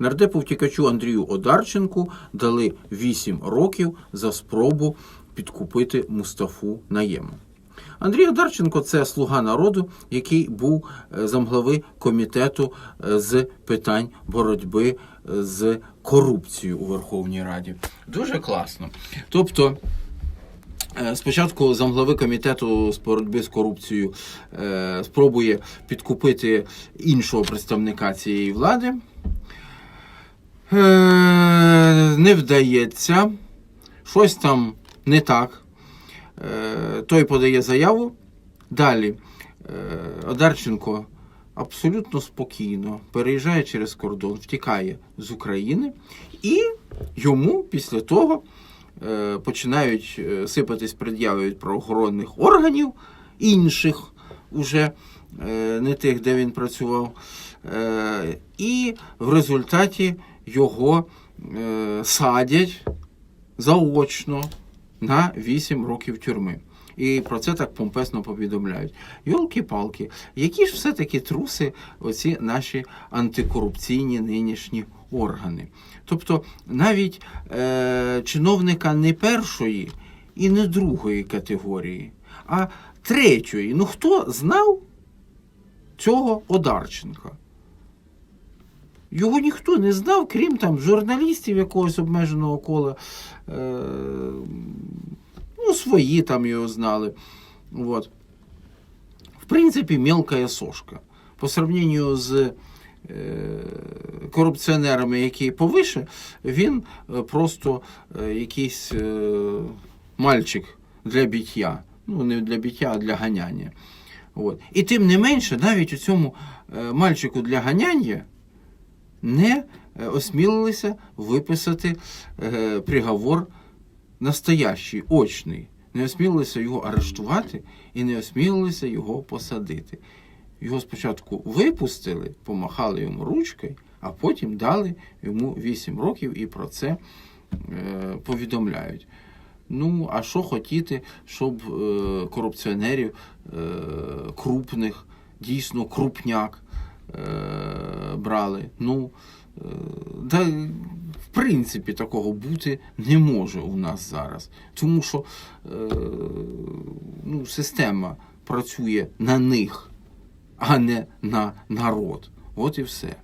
Нардепу втікачу Андрію Одарченку дали 8 років за спробу підкупити Мустафу Наєму. Андрій Одарченко це слуга народу, який був е, замглави комітету е, з питань боротьби е, з корупцією у Верховній Раді. Дуже класно. Тобто. Спочатку замглави комітету з боротьби з корупцією спробує підкупити іншого представника цієї влади. Е, не вдається. Щось там не так. Е, той подає заяву. Далі е, Одарченко абсолютно спокійно переїжджає через кордон, втікає з України, і йому після того починають сипатись пред'яви від правоохоронних органів інших, уже не тих, де він працював. І в результаті його е, садять заочно на 8 років тюрми. І про це так помпесно повідомляють. Йолки-палки, які ж все-таки труси оці наші антикорупційні нинішні органи. Тобто навіть е, чиновника не першої і не другої категорії, а третьої. Ну хто знав цього Одарченка? Його ніхто не знав, крім там журналістів якогось обмеженого кола. Е, ну, свої там його знали. Вот. В принципі, мелкая сошка. По сравнению з е, корупціонерами, які повише, він е, просто е, якийсь е, мальчик для біття. Ну, не для біття, а для ганяння. От. І тим не менше, навіть у цьому е, мальчику для ганяння не е, осмілилися виписати е, приговор настоящий, очний. Не осмілилися його арештувати і не осмілилися його посадити. Його спочатку випустили, помахали йому ручкою, а потім дали йому 8 років і про це е, повідомляють. Ну, а що хотіти, щоб корупціонерів крупних, дійсно крупняк брали? Ну, е, да, в принципі, такого бути не може у нас зараз. Тому що е, ну, система працює на них, а не на народ. От і все.